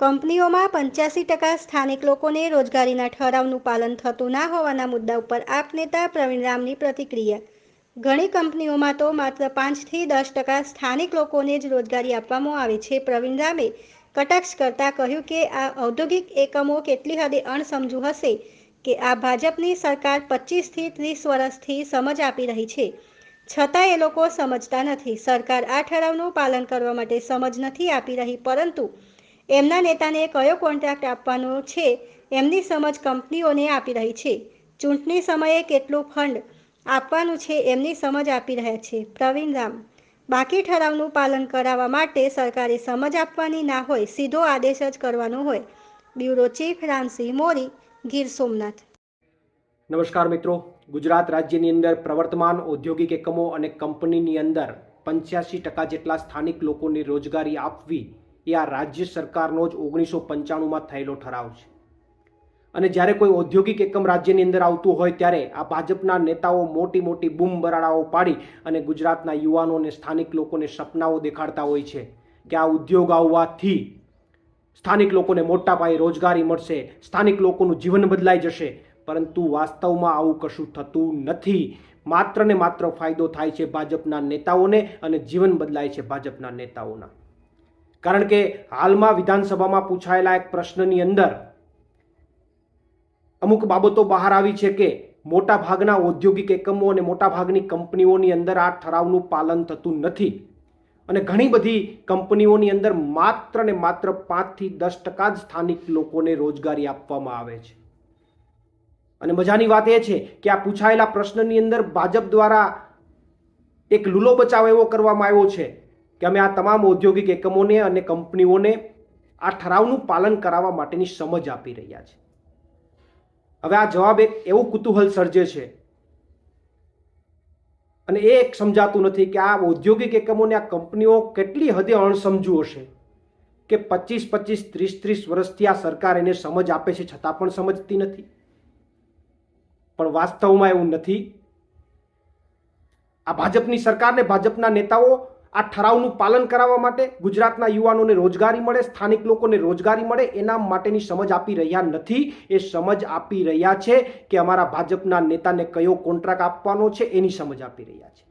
કંપનીઓમાં પંચ્યાસી ટકા સ્થાનિક લોકોને રોજગારીના ઠરાવનું પાલન થતું ના હોવાના મુદ્દા ઉપર આપ નેતા પ્રવીણ રામની પ્રતિક્રિયા. ઘણી કંપનીઓમાં તો માત્ર પાંચથી દસ ટકા સ્થાનિક લોકોને જ રોજગારી આપવામાં આવે છે. પ્રવીણ રામે કટાક્ષ કરતા કહ્યું કે આ ઔદ્યોગિક એકમો કેટલી હદે અણસમજુ હશે કે આ ભાજપની સરકાર પચીસથી ત્રીસ વર્ષથી સમજ આપી રહી છે. છતાં એ લોકો સમજતા નથી. સરકાર આ ઠરાવનું પાલન કરવા માટે સમજ નથી આપી રહી, પરંતુ એમના નેતાને કયો કોન્ટ્રાક્ટ આપવાનો છે એમની સમજ કંપનીઓને આપી રહી છે. ચૂંટણી સમયે કેટલું ફંડ આપવાનું છે એમની સમજ આપી રહ્યા છે. પ્રવીણ રામ, બાકી ઠરાવનું પાલન કરાવવા માટે સરકારે સમજ આપવાની ના હોય, સીધો આદેશ જ કરવાનો હોય. Bureau chief Ramsinh Mori Gir Somnath. નમસ્કાર મિત્રો. ગુજરાત રાજ્યની અંદર પ્રવર્તમાન ઔદ્યોગિક એકમો અને કંપનીની અંદર પંચ્યાસી ટકા જેટલા સ્થાનિક લોકોને રોજગારી આપવી એ આ રાજ્ય સરકારનો જ ઓગણીસો પંચાણુંમાં થયેલો ઠરાવ છે. અને જ્યારે કોઈ ઔદ્યોગિક એકમ રાજ્યની અંદર આવતું હોય ત્યારે આ ભાજપના નેતાઓ મોટી મોટી બૂમ બરાડાઓ પાડી અને ગુજરાતના યુવાનોને સ્થાનિક લોકોને સપનાઓ દેખાડતા હોય છે કે આ ઉદ્યોગ આવવાથી સ્થાનિક લોકોને મોટા પાયે રોજગારી મળશે, સ્થાનિક લોકોનું જીવન બદલાઈ જશે, પરંતુ વાસ્તવમાં આવું કશું થતું નથી. માત્ર ને માત્ર ફાયદો થાય છે ભાજપના નેતાઓને અને જીવન બદલાય છે ભાજપના નેતાઓના. કારણ કે હાલમાં વિધાનસભામાં પૂછાયેલા એક પ્રશ્નની અંદર અમુક બાબતો બહાર આવી છે કે મોટાભાગના ઔદ્યોગિક એકમો અને મોટાભાગની કંપનીઓની અંદર આ ઠરાવનું પાલન થતું નથી. અને ઘણી બધી કંપનીઓની અંદર માત્ર ને માત્ર પાંચથી દસ ટકા જ સ્થાનિક લોકોને રોજગારી આપવામાં આવે છે. અને મજાની વાત એ છે કે આ પૂછાયેલા પ્રશ્નની અંદર ભાજપ દ્વારા એક લૂલો બચાવ એવો કરવામાં આવ્યો છે કે અમે આ તમામ ઔદ્યોગિક એકમોને અને કંપનીઓને આ ઠરાવનું પાલન કરાવવા માટેની સમજ આપી રહ્યા છે. હવે આ જવાબ એક એવું કુતૂહલ સર્જે છે અને એ એક સમજાતું નથી કે આ ઔદ્યોગિક એકમોને આ કંપનીઓ કેટલી હદે અણસમજુ હશે કે પચીસ પચીસ, ત્રીસ ત્રીસ વર્ષથી આ સરકાર એને સમજ આપે છે છતાં પણ સમજતી નથી. પણ વાસ્તવમાં એવું નથી. આ ભાજપની સરકારને ભાજપના નેતાઓ આ ઠરાવનું પાલન કરાવવા માટે ગુજરાતના યુવાનોને રોજગારી મળે, સ્થાનિક લોકોને રોજગારી મળે, એના માટેની સમજ આપી રહ્યા નથી. એ સમજ આપી રહ્યા છે કે અમારા ભાજપના નેતાને કયો કોન્ટ્રાક્ટ આપવાનો છે, એની સમજ આપી રહ્યા છે.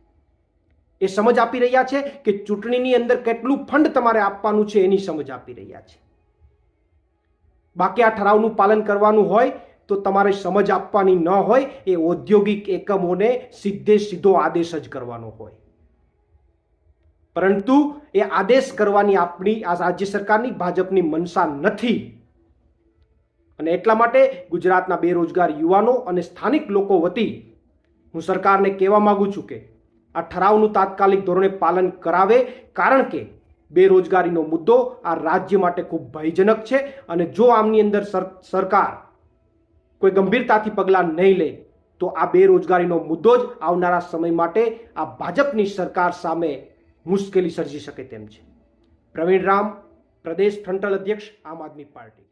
એ સમજ આપી રહ્યા છે કે ચૂંટણીની અંદર કેટલું ફંડ તમારે આપવાનું છે, એની સમજ આપી રહ્યા છે. બાકી આ ઠરાવનું પાલન કરવાનું હોય તો તમારે સમજ આપવાની ન હોય, એ ઔદ્યોગિક એકમોને સીધે સીધો આદેશ જ કરવાનો હોય. પરંતુ એ આદેશ કરવાની આપણી આ રાજ્ય સરકારની ભાજપની મનસા નથી. અને એટલા માટે ગુજરાતના બેરોજગાર યુવાનો અને સ્થાનિક લોકો વતી હું સરકારને કહેવા માંગુ છું કે આ ઠરાવનું તાત્કાલિક ધોરણે પાલન કરાવે કારણ કે બેરોજગારીનો મુદ્દો આ રાજ્ય માટે ખૂબ ભયજનક છે અને જો આમની અંદર સર- સરકાર કોઈ ગંભીરતાથી પગલાં નહીં લે, તો આ બેરોજગારીનો મુદ્દો જ આવનારા સમય માટે આ ભાજપની સરકાર સામે મુશ્કેલી સર્જી શકે તેમ છે. પ્રવીણ રામ પ્રદેશ ફ્રન્ટલ અધ્યક્ષ આમ આદમી પાર્ટી.